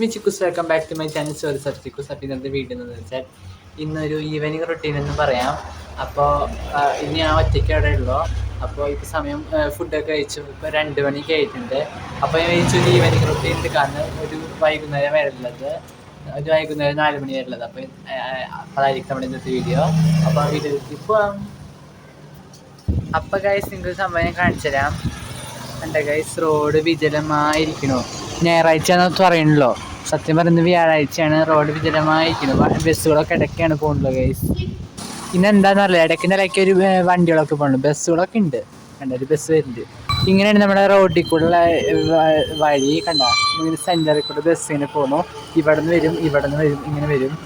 മിച്ചിക്കുസ് welcome back to my channel sorry സർച്ചിക്കുസ് അപ്പം ഇന്നത്തെ video എന്ന് വെച്ചാൽ ഇന്നൊരു ഈവനിങ് റൊട്ടീൻ എന്ന് പറയാം. അപ്പോൾ ഇനി ഞാൻ ഒറ്റയ്ക്ക് അവിടെ ഉള്ളൂ. അപ്പോൾ ഇപ്പോൾ സമയം ഫുഡൊക്കെ കഴിച്ചു. ഇപ്പോൾ രണ്ട് മണിക്ക് ആയിട്ടുണ്ട്. അപ്പോൾ ഞാൻ കഴിച്ചു ഒരു ഈവനിങ് റൊട്ടീൻ എടുക്കാന്ന് ഒരു വൈകുന്നേരം വരെയുള്ളത് ഒരു വൈകുന്നേരം നാല് മണി വരെയുള്ളത് അപ്പോൾ അതായിരിക്കും നമ്മുടെ ഇന്നത്തെ വീഡിയോ അപ്പോൾ ആ വീഡിയോയിലേക്ക് പോവാം. അപ്പോൾ ഗൈസ് നിങ്ങൾക്ക് സംഭവം ഞാൻ കാണിച്ചു തരാം എന്റെ ഗൈസ് റോഡ് വിജലമായിരിക്കണു. ഞായറാഴ്ച എന്ന് പറയണല്ലോ സത്യം പറയുന്നത് വ്യാഴാഴ്ചയാണ്. റോഡ് വിജലമായിരിക്കണു വ- ബസ്സുകളൊക്കെ ഇടയ്ക്കാണ് പോകുന്നത് ഗൈസ് ഇന്ന് എന്താന്ന് അറിയില്ല. ഇടയ്ക്ക് ഒരു വണ്ടികളൊക്കെ പോകണം ബസ്സുകളൊക്കെ ഉണ്ട്. കണ്ട? ഒരു ബസ് വരുന്നുണ്ട്. ഇങ്ങനെയാണ് നമ്മുടെ റോഡിൽ കൂടെ ഉള്ള വഴി കണ്ട? ഇങ്ങനെ സെന്ററിൽ കൂടെ ബസ് ഇങ്ങനെ പോകുന്നു. ഇവിടെ നിന്ന് വരും ഇവിടെ നിന്ന് വരും ഇങ്ങനെ വരും.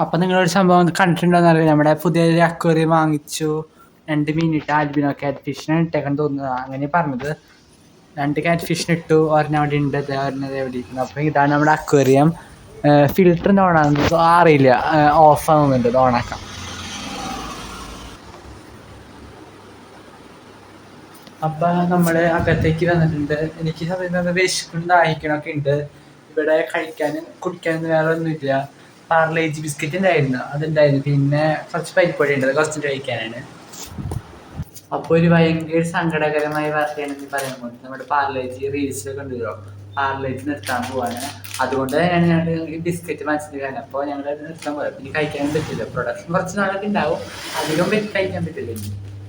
അപ്പം നിങ്ങളൊരു സംഭവം കണ്ടിട്ടുണ്ടോയെന്ന് അറിയില്ല. നമ്മുടെ പുതിയൊരു അക്വേറിയം വാങ്ങിച്ചു. രണ്ട് മീനിട്ട് ആൽബിനോ കാറ്റ് ഇട്ടേക്കാൻ തോന്നുന്നത് അങ്ങനെ പറഞ്ഞത്. രണ്ട് ക്യാറ്റ് ഫിഷിന് ഇട്ടു ഒരെണ്ണം അവിടെ ഉണ്ട് ഒരെണ്ണത് എവിടെ ഇരിക്കുന്നു. അപ്പം ഇതാണ് നമ്മുടെ അക്വേറിയം ഫിൽറ്റർ ഓണാകുന്നത് അറിയില്ല. ഓഫ് ആകുന്നുണ്ട് ഇത് ഓണാക്കാം അപ്പൊ നമ്മൾ അകത്തേക്ക് വന്നിട്ടുണ്ട്. എനിക്ക് സമയത്ത് വിശക്കും ദാഹിക്കണമൊക്കെ ഉണ്ട്. ഇവിടെ കഴിക്കാനും കുടിക്കാനും വേറെ ഒന്നുമില്ല പാർലേജ് ബിസ്ക്കറ്റ് ഉണ്ടായിരുന്നു അതുണ്ടായിരുന്നു. പിന്നെ കുറച്ച് പരിപ്പൊടി ഉണ്ട് കുറച്ച് കഴിക്കാനാണ്. അപ്പോൾ ഒരു ഭയങ്കര സങ്കടകരമായ വാർത്തയാണെന്ന് പറയുന്നത് നമ്മുടെ പാർലേജ് റീൽസിലൊക്കെ ഉണ്ടല്ലോ പാർലേജ് നിർത്താൻ പോവാണ്. അതുകൊണ്ട് തന്നെയാണ് ഞങ്ങൾ ഈ ബിസ്ക്കറ്റ് മനസ്സിലാക്കാൻ അപ്പോൾ ഞങ്ങൾ നിർത്താൻ പോയത് പിന്നെ കഴിക്കാൻ പറ്റില്ല. പ്രൊഡക്ഷൻ കുറച്ച് നാളൊക്കെ ഉണ്ടാവും. അധികം കഴിക്കാൻ പറ്റില്ല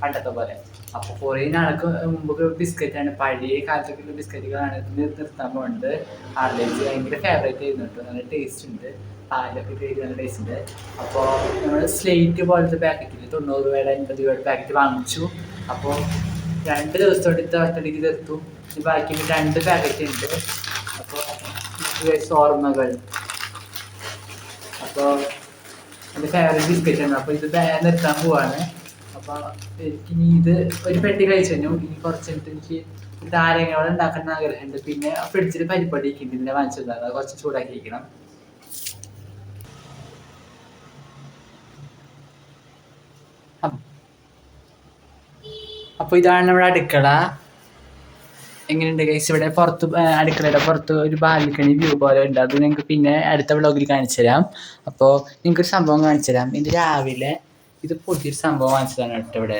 പണ്ടത്തെ പോലെ. അപ്പോൾ കുറേ നാൾക്ക് മുമ്പ് ബിസ്ക്കറ്റാണ് പഴയ കാലത്തൊക്കെ ബിസ്ക്കറ്റുകളാണ് നിർത്താൻ പോകുന്നത് പാർലേജ് ഭയങ്കര ഫേവറേറ്റ് ആയിരുന്നു കേട്ടോ നല്ല ടേസ്റ്റ് ഉണ്ട്. പാലൊക്കെ കഴിച്ച് നല്ല ടേസ്റ്റ് ഉണ്ട്. അപ്പോൾ നമ്മൾ സ്ലേറ്റ് പോലത്തെ പാക്കറ്റിൽ തൊണ്ണൂറ് രൂപയുടെ അൻപത് രൂപയുടെ പാക്കറ്റ് വാങ്ങിച്ചു. അപ്പോൾ രണ്ട് ദിവസം ഇത്ത ഒറ്റടിക്ക് തീർത്തു ബാക്കി രണ്ട് പാക്കറ്റ് ഉണ്ട്. അപ്പോൾ ഓർമ്മകൾ. അപ്പോൾ എന്റെ ഫേവറേറ്റ് ആണ്. അപ്പോൾ ഇത് ബാൻ നിർത്താൻ പോവാണ്. അപ്പോൾ എനിക്ക് ഇനി ഇത് ഒരു പെട്ടി കഴിച്ചു കഴിഞ്ഞു. ഇനി കുറച്ച് എനിക്ക് ആരെങ്കിലും ഉണ്ടാക്കാൻ ആഗ്രഹമുണ്ട്. പിന്നെ ഫ്രിഡ്ജിൽ പരിപ്പൊടി ഇരിക്കുന്നുണ്ട് വാങ്ങിച്ചതാണ്. അത് കുറച്ച് ചൂടാക്കി വയ്ക്കണം അപ്പോൾ ഇതാണ് നമ്മുടെ അടുക്കള. എങ്ങനെയുണ്ട് ഗൈസ് ഇവിടെ പുറത്ത് അടുക്കളയുടെ പുറത്ത് ഒരു ബാൽക്കണി വ്യൂ പോലെ ഉണ്ട്. അത് നിങ്ങൾക്ക് പിന്നെ അടുത്ത വ്ലോഗിൽ കാണിച്ചു തരാം. അപ്പോൾ നിങ്ങൾക്കൊരു സംഭവം കാണിച്ചു തരാം. ഇത് രാവിലെ ഇത് പുതിയൊരു സംഭവം വാങ്ങിച്ചതാണ് കേട്ടോ ഇവിടെ.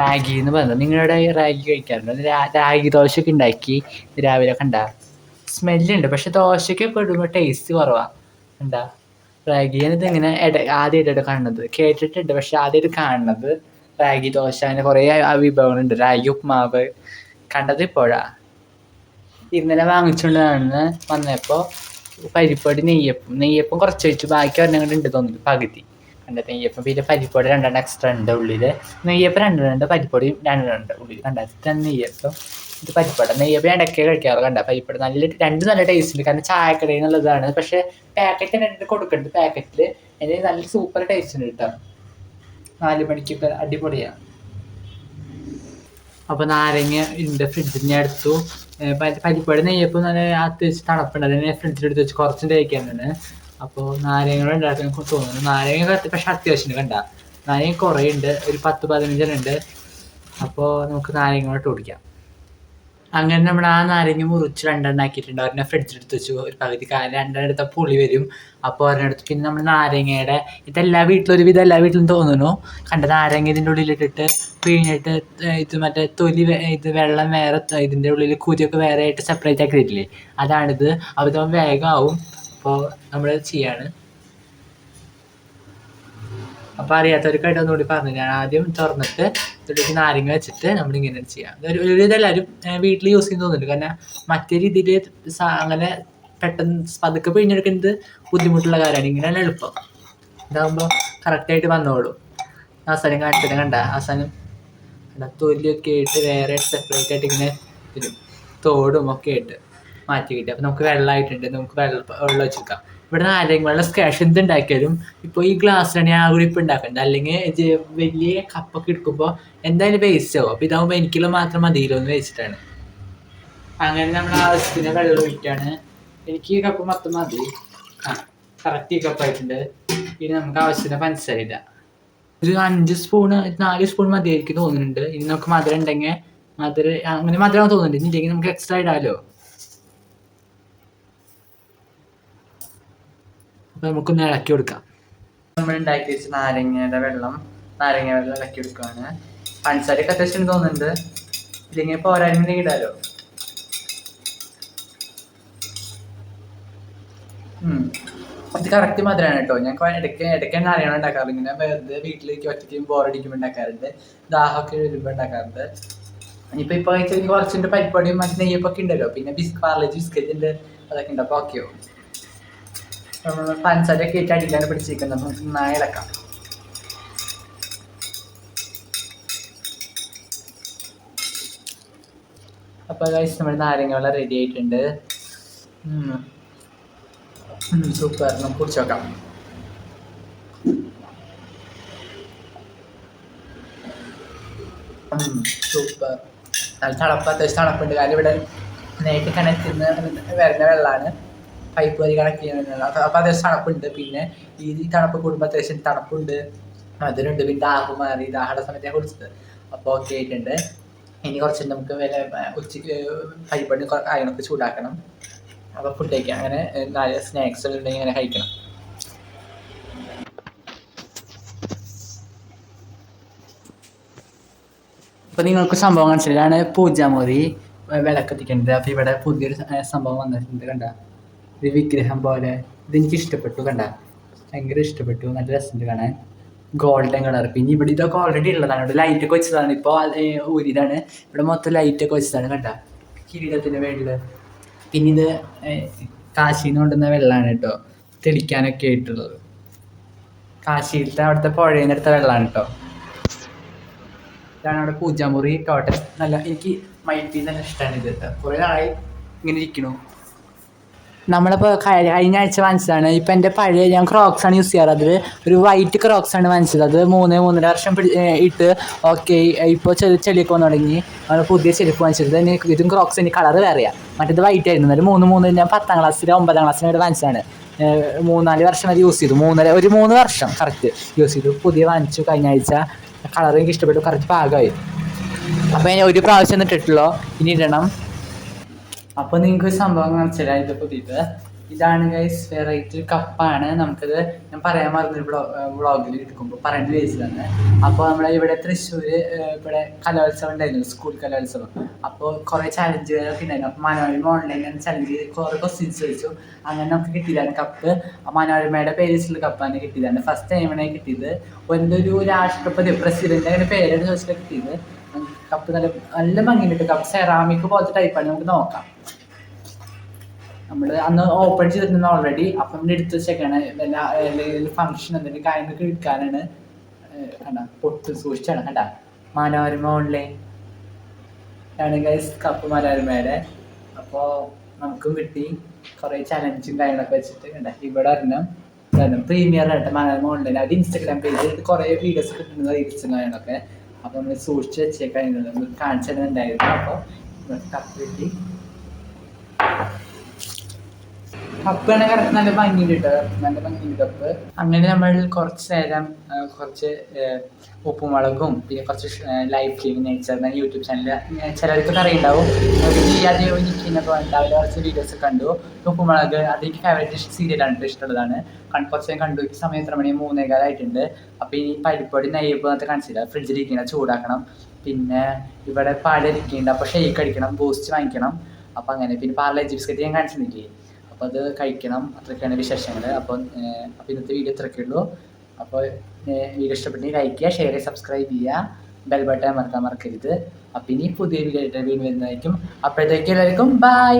റാഗി എന്ന് പറഞ്ഞത് നിങ്ങളുടെ റാഗി കഴിക്കാറുണ്ട്? റാഗി ദോശയൊക്കെ ഉണ്ടാക്കി രാവിലെ കണ്ട സ്മെല്ലുണ്ട്. പക്ഷെ ദോശയ്ക്കൊക്കെ പെടുമ്പോൾ ടേസ്റ്റ് കുറവാണ് കണ്ട റാഗി ഇത് ഇങ്ങനെ ഇട ആദ്യമായിട്ടാണ് കാണുന്നത്. കേട്ടിട്ടുണ്ട്. പക്ഷെ ആദ്യമായിട്ട് കാണുന്നത് റാഗി ദോശ അങ്ങനെ കുറേ വിഭവങ്ങളുണ്ട്. റാഗി ഉപ്മാവ്. കണ്ടത് ഇപ്പോഴാ. ഇന്നലെ വാങ്ങിച്ചുകൊണ്ടാണ് വന്നപ്പോ പരിപ്പൊടി നെയ്യപ്പം. നെയ്യപ്പം കുറച്ച് വെച്ചു. ബാക്കി ഒരെണ്ണം ഉണ്ട് തോന്നുന്നു. പകുതി. കണ്ടത് നെയ്യപ്പം. പിന്നെ പരിപ്പൊടി രണ്ടെണ്ണം എക്സ്ട്രാ ഉണ്ട് ഉള്ളിൽ നെയ്യപ്പം രണ്ടെണ്ണം ഉണ്ട് പരിപ്പൊടി രണ്ടെണ്ണം ഉണ്ട് ഉള്ളിൽ കണ്ട? ഇത് നെയ്യപ്പം. ഇത് പരിപ്പട നെയ്യപ്പം ഞാൻ ഇടയ്ക്ക് കഴിക്കാറ് കണ്ട? പരിപ്പട നല്ല രണ്ട് നല്ല ടേസ്റ്റ് ഉണ്ട് കാരണം ചായക്കടയിൽ നിന്നുള്ളതാണ് പക്ഷേ പാക്കറ്റ് രണ്ടിട്ട് കൊടുക്കുന്നുണ്ട് പാക്കറ്റിൽ അതിന് നല്ല സൂപ്പർ ടേസ്റ്റ് ഉണ്ട് കേട്ടോ നാല് മണിക്കൊക്കെ അടിപൊളിയാണ്. അപ്പോൾ നാരങ്ങ ഉണ്ട് ഏർ പരി- പരിപ്പടി നെയ്യപ്പം നല്ല അത്യാവശ്യം തണുപ്പുണ്ട്. അതിനെ ഫ്രിഡ്ജിൽ എടുത്ത് വെച്ച് കുറച്ചും കഴിക്കാനാണ് അപ്പോൾ നാരങ്ങ ഉണ്ടാക്കാൻ തോന്നുന്നു. നാരങ്ങ പക്ഷെ അത്യാവശ്യം കണ്ട. നാരങ്ങ കുറേ ഉണ്ട് ഒരു പത്ത് പതിനഞ്ചെണ്ണം ഉണ്ട്. അപ്പോൾ നമുക്ക് നാരങ്ങ ഇട്ട് കുടിക്കാം. അങ്ങനെ നമ്മൾ ആ നാരങ്ങ മുറിച്ച് രണ്ടെണ്ണം ആക്കിയിട്ടുണ്ട് ഒരെണ്ണം ഫ്രിഡ്ജിൽ എടുത്ത് വെച്ചു. ഒരു പകുതി കാലം രണ്ടെണ്ണം എടുത്താൽ പുളി വരും. അപ്പോൾ അടുത്ത് പിന്നെ നമ്മൾ നാരങ്ങയുടെ ഇതെല്ലാ വീട്ടിലും ഒരുവിധം എല്ലാ വീട്ടിലും തോന്നുന്നു. കണ്ട നാരങ്ങ ഇതിന്റെ ഉള്ളിലിട്ടിട്ട് പിഴിഞ്ഞിട്ട് ഇത് മറ്റേ തൊലി ഇത് വെള്ളം വേറെ ഇതിന്റെ ഉള്ളിൽ കുരിയൊക്കെ വേറെ ആയിട്ട് സെപ്പറേറ്റ് ആക്കിയിട്ടില്ലേ? അതാണിത്. അപ്പോൾ വേഗം വേഗമാവും അപ്പോൾ നമ്മൾ ചെയ്യാണ്. അപ്പോൾ അറിയാത്തവർക്കായിട്ട് ഒന്നുകൂടി പറഞ്ഞു. ഞാൻ ആദ്യം തുറന്നിട്ട് ഇതിലേക്ക് നാരങ്ങ വെച്ചിട്ട് നമ്മൾ ഇങ്ങനെ ചെയ്യാം ഒരു എല്ലാവരും വീട്ടിൽ യൂസ് ചെയ്യുന്ന തോന്നുന്നുണ്ട്. കാരണം മറ്റേ രീതിയിൽ അങ്ങനെ പെട്ടെന്ന് പതുക്കെ പിഴിഞ്ഞെടുക്കുന്നത് ബുദ്ധിമുട്ടുള്ള കാര്യമാണ്. ഇങ്ങനെയാണ് എളുപ്പം. ഇതാകുമ്പോൾ കറക്റ്റായിട്ട് വന്നോളും. അവസാനം കാണിച്ചിട്ട് കണ്ട? അവസാനം തൊലിയൊക്കെ ആയിട്ട് വേറെ സെപ്പറേറ്റ് ആയിട്ട് ഇങ്ങനെ തോടും ഒക്കെ ആയിട്ട് മാറ്റി കിട്ടി. അപ്പോൾ നമുക്ക് വെള്ളമായിട്ടുണ്ട്. നമുക്ക് വെള്ളം വെള്ളം വെച്ചെടുക്കാം ഇവിടെ നാരങ്ങ സ്കാഷ് എന്ത് ഉണ്ടാക്കിയാലും ഇപ്പോൾ ഈ ഗ്ലാസ്സിലാണ് ഞാൻ കൂടി ഇപ്പോൾ ഉണ്ടാക്കുന്നത് അല്ലെങ്കിൽ വലിയ കപ്പൊക്കെ എടുക്കുമ്പോൾ എന്തായാലും വേസ്റ്റ് ആവും. അപ്പോൾ ഇതാകുമ്പോൾ എനിക്കുള്ള മാത്രം മതിയിലോ എന്ന് വെച്ചിട്ടാണ്. അങ്ങനെ നമ്മൾ ആവശ്യത്തിന് വെള്ളം ഒഴിക്കാണ്. എനിക്ക് ഈ കപ്പ് മൊത്തം മതി. ആ കറക്റ്റ് ഈ കപ്പായിട്ടുണ്ട് ഇനി നമുക്ക് ആവശ്യത്തിന് ഇടാം. ഒരു അഞ്ച് സ്പൂണ് നാല് സ്പൂൺ മതിയായിരിക്കും തോന്നുന്നുണ്ട്. ഇനി നമുക്ക് മധുരം ഉണ്ടെങ്കിൽ മധുരം അങ്ങനെ മധുരം തോന്നുന്നുണ്ട്. ഇനി ഇല്ലെങ്കിൽ നമുക്ക് എക്സ്ട്രാ ഇടാമല്ലോ നമുക്കൊന്ന് ഇളക്കി കൊടുക്കാം. നമ്മൾ ഉണ്ടാക്കി വെച്ച നാരങ്ങയുടെ വെള്ളം നാരങ്ങ വെള്ളം ഇളക്കി കൊടുക്കുകയാണ് പഞ്ചസാരയൊക്കെ അത്യാവശ്യം തോന്നുന്നുണ്ട്. ഇല്ലെങ്കിൽ പോരായ്മ ഇടാലോ. ഇത് കറക്റ്റ് മധുരമാണ് കേട്ടോ. ഞാൻ ഇടയ്ക്ക് ഇടയ്ക്ക് നാരങ്ങ ഉണ്ടാക്കാറുണ്ട്. ഇങ്ങനെ വെറുതെ വീട്ടിലേക്ക് ഒറ്റയ്ക്ക് ബോറടിക്കുമ്പോൾ ഉണ്ടാക്കാറുണ്ട്. ദാഹമൊക്കെ വരുമ്പോൾ ഉണ്ടാക്കാറുണ്ട്. ഇനിയിപ്പോ ഇപ്പൊ കുറച്ചുണ്ട് പരിപ്പാടിയും മറ്റു നെയ്യപ്പൊക്കെ ഉണ്ടല്ലോ. പിന്നെ ബിസ്ക് പാർലേജ് ബിസ്ക്കറ്റ് ഉണ്ട്. അതൊക്കെ ഉണ്ട്. അപ്പൊ പഞ്ചസാരയൊക്കെ ഇട്ട് അടിക്കാൻ പിടിച്ചിരിക്കുന്നത്. നമുക്ക് ഇളക്കാം. അപ്പോൾ ഗൈസ് നമ്മുടെ നാരങ്ങ വെള്ളം റെഡി ആയിട്ടുണ്ട് സൂപ്പർ നമുക്ക് കുടിച്ച് നോക്കാം. സൂപ്പർ നല്ല തണുപ്പ് അത്യാവശ്യം തണുപ്പുണ്ട്. കാരണം ഇവിടെ നേരിട്ട് കണക്ട് വരുന്ന വെള്ളമാണ്. പൈപ്പ് വഴി കണക്ട് ചെയ്യുന്ന അപ്പോൾ അത്യാവശ്യം തണുപ്പുണ്ട്. പിന്നെ ഈ തണുപ്പ് കൂടുമ്പോൾ അത്യാവശ്യം തണുപ്പുണ്ട്. അതിനുണ്ട് പിന്നെ ദാഹം മാറി. ദാഹയുടെ സമയത്ത് കുടിച്ചത് അപ്പോൾ ഓക്കെ ആയിട്ടുണ്ട്. ഇനി കുറച്ച് നമുക്ക് വില ഉച്ചയ്ക്ക് പൈപ്പണി കാര്യങ്ങളൊക്കെ ചൂടാക്കണം. അപ്പോൾ ഫുഡ് കഴിക്കാം. അങ്ങനെ നല്ല നാല് സ്നാക്സ് ഉണ്ടെങ്കിൽ അങ്ങനെ കഴിക്കണം. അപ്പോൾ നിങ്ങൾക്ക് സംഭവം മനസ്സിലാണ് പൂജാമുറി. വിളക്കെത്തിക്കേണ്ടത് അപ്പോൾ ഇവിടെ പുതിയൊരു സംഭവം വന്നിട്ടുണ്ട് കണ്ട. ഇത് വിഗ്രഹം പോലെ. ഇതെനിക്ക് ഇഷ്ടപ്പെട്ടു കണ്ട. ഭയങ്കര ഇഷ്ടപ്പെട്ടു. നല്ല രസമുണ്ട് കാണാൻ. ഗോൾഡൻ കളർ പിന്നെ ഇവിടെ ഇതൊക്കെ ഓൾറെഡി ഉള്ളതാണ്. ഇവിടെ ലൈറ്റൊക്കെ വെച്ചതാണ്. ഇപ്പോൾ ഊരിതാണ് ഇവിടെ മൊത്തം ലൈറ്റൊക്കെ വെച്ചതാണ് കണ്ട. കിരീടത്തിന്റെ മേളിൽ പിന്നെ ഇത് കാശിയിൽ നിന്ന് കൊണ്ടുവന്ന വെള്ളമാണ് കേട്ടോ. തെളിക്കാനൊക്കെ ആയിട്ടുള്ളത്. കാശിയിലത്തെ അവിടുത്തെ പുഴയിൽ നിന്നെടുത്ത വെള്ളമാണ് കേട്ടോ. ഇതാണ് അവിടെ പൂജാമുറി ടോട്ടൽ നല്ല എനിക്ക് മൈൻഡ് നല്ല ഇഷ്ടമാണ് ഇത് കേട്ടോ. കുറേ നാളായി ഇങ്ങനെ ഇരിക്കണു. നമ്മളിപ്പോൾ കഴിഞ്ഞ ആഴ്ച വാങ്ങിച്ചതാണ്. ഇപ്പം എന്റെ പഴയ ഞാൻ ക്രോക്സ് ആണ് യൂസ് ചെയ്യാറ്. അതിൽ ഒരു വൈറ്റ് ക്രോക്സ് ആണ് വാങ്ങിച്ചത്. അത് മൂന്ന് മൂന്നര വർഷം ഇട്ട് ഓക്കെ ഇപ്പോൾ ചെറിയ ചെളിയൊക്കെ വന്നു തുടങ്ങി. പുതിയ ചെരുപ്പ് വാങ്ങിച്ചത്. ഇതും ക്രോക്സ് എനിക്ക് കളർ വേറെയാണ് മറ്റേത് വൈറ്റ് ആയിരുന്നു. എന്നാലും മൂന്ന് മൂന്ന് ഞാൻ പത്താം ക്ലാസ്സിൽ ഒമ്പതാം ക്ലാസ്സിൽ ഇവിടെ വാങ്ങിച്ചതാണ്. മൂന്നാൽ വർഷം വരെ യൂസ് ചെയ്തു. മൂന്നര ഒരു മൂന്ന് വർഷം കറക്റ്റ് യൂസ് ചെയ്തു. പുതിയ വാങ്ങിച്ചു കഴിഞ്ഞ ആഴ്ച. കളർ എനിക്ക് ഇഷ്ടപ്പെട്ടു. കറക്റ്റ് പാകമായി. അപ്പോൾ ഞാൻ ഒരു പ്രാവശ്യം ഇട്ടിട്ടുള്ളൂ? ഇനി ഇടണം. അപ്പോൾ നിങ്ങൾക്ക് ഒരു സംഭവം മനസ്സിലായി ഇത് പുതിയത് ഇതാണ് ഗൈസ് വെറൈറ്റി കപ്പാണ്. നമുക്കത് ഞാൻ പറയാൻ മറന്നൊരു വ്ളോഗിൽ എടുക്കുമ്പോൾ പറയേണ്ട വിചാരിച്ചതാണ് അപ്പോൾ നമ്മുടെ ഇവിടെ തൃശ്ശൂർ ഇവിടെ കലോത്സവം ഉണ്ടായിരുന്നു സ്കൂൾ കലോത്സവം. അപ്പോൾ കുറേ ചലഞ്ചുകളൊക്കെ ഉണ്ടായിരുന്നു. അപ്പോൾ മനോരമ ഓൺലൈനിൽ ചലഞ്ച് ചെയ്ത് കുറേ ക്വസ്റ്റ്യൻസ് ചോദിച്ചു. അങ്ങനെ നമുക്ക് കിട്ടിയതാണ് കപ്പ് മനോരമയുടെ പേര് വെച്ചിട്ടുള്ള കപ്പാണ് കിട്ടിയതാണ്. ഫസ്റ്റ് ടൈമാണ് കിട്ടിയത്. എന്തൊരു രാഷ്ട്രപതി പ്രസിഡന്റ് അങ്ങനെ പേരോട് ചോദിച്ചിട്ട് കിട്ടിയത്. കപ്പ് നല്ല നല്ല ഭംഗിയുണ്ട് കപ്പ് സെറാമിക് പോലത്തെ ടൈപ്പാണ് നമുക്ക് നോക്കാം. നമ്മൾ അന്ന് ഓപ്പൺ ചെയ്തിരുന്നു ഓൾറെഡി അപ്പം നമ്മൾ എടുത്ത് വെച്ചേക്കാണ്. വല്ല ഫംഗ്ഷൻ എന്തെങ്കിലും കാര്യങ്ങൾക്ക് എടുക്കാനാണ് കണ്ട പൊട്ട് സൂക്ഷിച്ചാണ് കണ്ട. മനോരമ ഓൺലൈൻ ആണ് ഗൈസ് കപ്പ് മനോരമയുടെ. അപ്പോ നമുക്കും കിട്ടി. കുറേ ചലഞ്ചും കാര്യങ്ങളൊക്കെ വെച്ചിട്ട് കണ്ട. ഇവിടെ ഇതാണ് പ്രീമിയർ ആയിട്ട് മനോരമ ഓൺലൈൻ അത് ഇൻസ്റ്റാഗ്രാം പേജിൽ കുറേ വീഡിയോസ് കിട്ടുന്നത് റീൽസും കാര്യങ്ങളൊക്കെ. അപ്പോൾ നമ്മൾ സൂക്ഷിച്ച് വെച്ചേക്കാൻ കാണിച്ചു തരുന്നുണ്ടായിരുന്നു. അപ്പോൾ കപ്പ് കിട്ടി. നല്ല ഭംഗിയുണ്ട് കേട്ടോ. നല്ല ഭംഗിയുണ്ട് കപ്പ്. അങ്ങനെ നമ്മൾ കുറച്ച് നേരം കുറച്ച് ഉപ്പുമുളകും പിന്നെ കുറച്ച് life living nature YouTube channel ചിലർക്കൊക്കെ അറിയുണ്ടാവും. ചെയ്യാതെ കുറച്ച് വീഡിയോസ് കണ്ടു. ഉപ്പുമുളക് അതെനിക്ക് ഫേവറേറ്റ് സീരിയലാണ് ഇഷ്ടമുള്ളതാണ്. കുറച്ച് നേരം കണ്ടു. സമയം എത്ര മണി? മൂന്നേകാലായിട്ടുണ്ട്. അപ്പോൾ ഈ പരിപ്പൊടി നെയ്യപ്പ് എന്നൊക്കെ കാണിച്ചില്ല ഫ്രിഡ്ജിൽ ഇരിക്കണം ചൂടാക്കണം. പിന്നെ ഇവിടെ പാടിരിക്കുന്നുണ്ട് അപ്പോൾ ഷെയ്ക്ക് അടിക്കണം ബൂസ്റ്റ് വാങ്ങിക്കണം. അപ്പോൾ അങ്ങനെ. പിന്നെ പാർലെ ബിസ്ക്കറ്റ് ഞാൻ കാണിച്ചിട്ടില്ലേ അപ്പോൾ അത് കഴിക്കണം. അത്രയൊക്കെയാണ് വിശേഷങ്ങൾ അപ്പോൾ അപ്പോൾ ഇന്നത്തെ വീഡിയോ ഇത്രയൊക്കെ ഉള്ളൂ. അപ്പോൾ വീഡിയോ ഇഷ്ടപ്പെട്ടെങ്കിൽ ലൈക്ക് ചെയ്യുക ഷെയർ ചെയ്യുക സബ്സ്ക്രൈബ് ചെയ്യുക. ബെൽ ബട്ടൺ മറക്കാൻ മറക്കരുത്. അപ്പം ഇനി പുതിയ വീഡിയോ വീണ്ടും വരുന്നതായിരിക്കും. അപ്പോഴത്തേക്കും എല്ലാവർക്കും ബൈ